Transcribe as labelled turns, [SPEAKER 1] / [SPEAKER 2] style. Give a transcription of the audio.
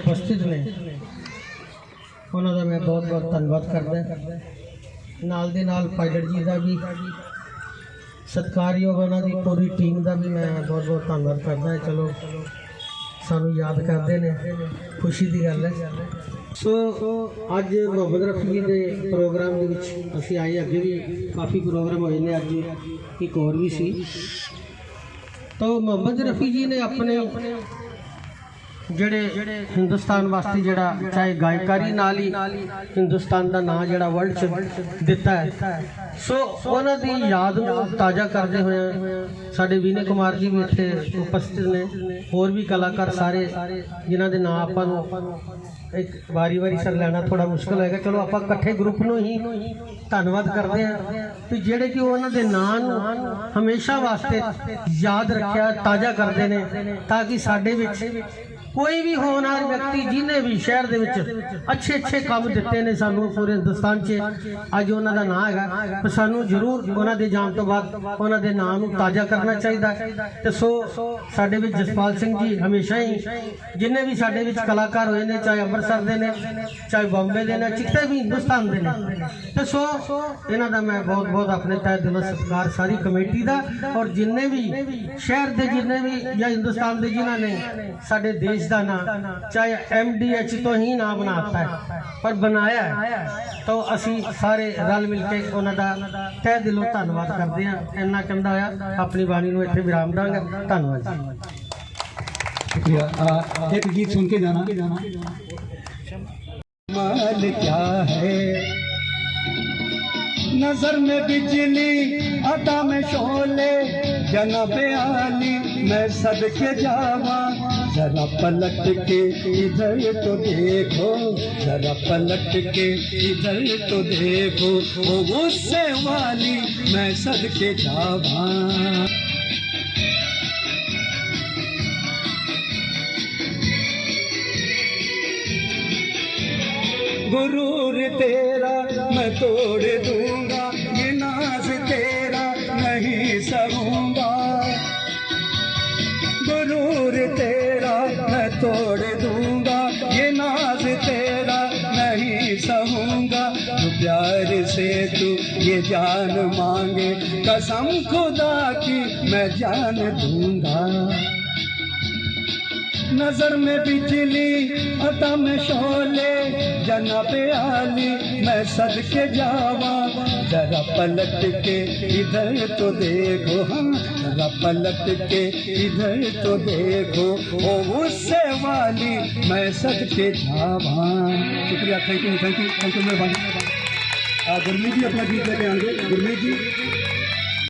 [SPEAKER 1] ਉਪਸਥਿਤ ਨੇ। ਉਹਨਾਂ ਦਾ ਮੈਂ ਬਹੁਤ ਬਹੁਤ ਧੰਨਵਾਦ ਕਰਦਾ ਨਾਲ ਦੇ ਨਾਲ ਪਾਇਲਟ ਜੀ ਦਾ ਵੀ ਸਤਿਕਾਰਯੋਗ ਉਹਨਾਂ ਦੀ ਪੂਰੀ ਟੀਮ ਦਾ ਵੀ ਮੈਂ ਬਹੁਤ ਬਹੁਤ ਧੰਨਵਾਦ ਕਰਦਾ ਚਲੋ, ਸਾਨੂੰ ਯਾਦ ਕਰਦੇ ਨੇ। ਖੁਸ਼ੀ ਦੀ ਗੱਲ ਹੈ। ਸੋ, ਅੱਜ ਮੁਹੰਮਦ ਰਫੀ ਜੀ ਦੇ ਪ੍ਰੋਗਰਾਮ ਦੇ ਵਿੱਚ ਅਸੀਂ ਆਏ। ਅੱਗੇ ਵੀ ਕਾਫੀ ਪ੍ਰੋਗਰਾਮ ਹੋਏ ਨੇ। ਅੱਜ ਇੱਕ ਹੋਰ ਵੀ ਸੀ। ਤਾਂ ਮੁਹੰਮਦ ਰਫੀ ਜੀ ਨੇ ਆਪਣੇ ਜਿਹੜੇ ਹਿੰਦੁਸਤਾਨ ਵਾਸਤੇ ਜਿਹੜਾ ਚਾਹੇ ਗਾਇਕਾਰੀ ਨਾਲ ਹੀ ਹਿੰਦੁਸਤਾਨ ਦਾ ਨਾਂ ਜਿਹੜਾ ਵਰਲਡ ਚ ਦਿੱਤਾ ਹੈ। ਸੋ ਉਹਨਾਂ ਦੀ ਯਾਦ ਨੂੰ ਤਾਜ਼ਾ ਕਰਦੇ ਹੋਏ ਸਾਡੇ ਵਿਨੇ ਕੁਮਾਰ ਜੀ ਵੀ ਇੱਥੇ ਉਪਸਥਿਤ ਨੇ। ਹੋਰ ਵੀ ਕਲਾਕਾਰ ਸਾਰੇ ਜਿਨ੍ਹਾਂ ਦੇ ਨਾਂ ਆਪਾਂ ਨੂੰ ਇੱਕ ਵਾਰੀ ਵਾਰੀ ਸਰ ਲੈਣਾ ਥੋੜਾ ਮੁਸ਼ਕਲ ਹੋਏਗਾ। ਚਲੋ ਆਪਾਂ ਇਕੱਠੇ ਗਰੁੱਪ ਨੂੰ ਹੀ ਧੰਨਵਾਦ ਕਰਦੇ ਹਾਂ ਵੀ ਜਿਹੜੇ ਕਿ ਉਹਨਾਂ ਦੇ ਨਾਂ ਨੂੰ ਹਮੇਸ਼ਾ ਵਾਸਤੇ ਯਾਦ ਰੱਖਿਆ, ਤਾਜ਼ਾ ਕਰਦੇ ਨੇ ਤਾਂ ਕਿ ਸਾਡੇ ਵਿੱਚ ਕੋਈ ਵੀ ਹੋਣਹਾਰ ਵਿਅਕਤੀ ਜਿਹਨੇ ਵੀ ਸ਼ਹਿਰ ਦੇ ਵਿੱਚ ਅੱਛੇ ਅੱਛੇ ਕੰਮ ਦਿੱਤੇ ਨੇ ਸਾਨੂੰ ਪੂਰੇ ਹਿੰਦੁਸਤਾਨ 'ਚ, ਅੱਜ ਉਹਨਾਂ ਦਾ ਨਾਂ ਹੈਗਾ ਪਰ ਸਾਨੂੰ ਜ਼ਰੂਰ ਉਹਨਾਂ ਦੇ ਜਾਣ ਤੋਂ ਬਾਅਦ ਉਹਨਾਂ ਦੇ ਨਾਂ ਨੂੰ ਤਾਜ਼ਾ ਕਰਨਾ ਚਾਹੀਦਾ ਹੈ। ਤੇ ਸੋ ਸਾਡੇ ਵਿੱਚ ਜਸਪਾਲ ਸਿੰਘ ਜੀ ਹਮੇਸ਼ਾ ਹੀ ਜਿੰਨੇ ਵੀ ਸਾਡੇ ਵਿੱਚ ਕਲਾਕਾਰ ਹੋਏ ਨੇ, ਚਾਹੇ ਅੰਮ੍ਰਿਤਸਰ ਦੇ ਨੇ, ਚਾਹੇ ਬੰਬੇ ਦੇ ਨੇ, ਕਿਤੇ ਵੀ ਹਿੰਦੁਸਤਾਨ ਦੇ ਨੇ ਤੇ ਸੋ ਇਹਨਾਂ ਦਾ ਮੈਂ ਬਹੁਤ ਬਹੁਤ ਆਪਣੇ ਤਹਿ ਦਿਲੋਂ ਸਤਿਕਾਰ ਸਾਰੀ ਕਮੇਟੀ ਦਾ ਔਰ ਜਿੰਨੇ ਵੀ ਸ਼ਹਿਰ ਦੇ ਜਿੰਨੇ ਵੀ ਜਾਂ ਹਿੰਦੁਸਤਾਨ ਦੇ ਜਿਨ੍ਹਾਂ ਨੇ ਸਾਡੇ ਦੇਸ਼ ਦਾ ਨਾਂ ਚਾਹੇ ਐਮਡੀਐਚ ਤੋਂ ਹੀ ਨਾਂ ਬਣਾਤਾ ਹੈ ਪਰ ਬਣਾਇਆ ਹੈ ਤਾਂ ਅਸੀਂ ਸਾਰੇ ਰਲ ਮਿਲ ਕੇ ਉਹਨਾਂ ਦਾ ਤਹਿ ਦਿਲੋਂ ਧੰਨਵਾਦ ਕਰਦੇ ਹਾਂ ਇੰਨਾ ਕਹਿੰਦਾ ਹੋਇਆ ਆਪਣੀ ਬਾਣੀ ਨੂੰ ਇੱਥੇ ਵਿਰਾਮ ਦਾਂਗਾ ਧੰਨਵਾਦ ਜੀ
[SPEAKER 2] शुक्रिया आ, एक गीत सुन के जाना माल क्या है نظر میں بجلی عطا میں شولے جناب آلی میں صدقے جاواں۔ ذرا پلٹ کے ادھر تو دیکھو، ذرا پلٹ کے ادھر تو دیکھو۔ وہ غصے والی میں صدقے جاواں۔ غرور تیرا میں توڑ دوں۔ سکوں گا۔ غرور تیرا میں توڑ دوں گا، یہ ناز تیرا نہیں سہوں گا۔ پیار سے تو یہ جان مانگے، قسم خدا کی میں جان دوں گا۔ نظر میں بجلی، عطا میں شولے جناب عالی میں سد کے جاوا ذرا پلٹ کے ادھر تو دیکھو ہاں۔ ذرا پلٹ کے ادھر تو دیکھو، او اس سے والی میں سد کے جاوا شکریہ thank you thank you thank you مہربانی۔ گرمی جی اپنا گیت لے کے آئیں گے۔ گرمی جی۔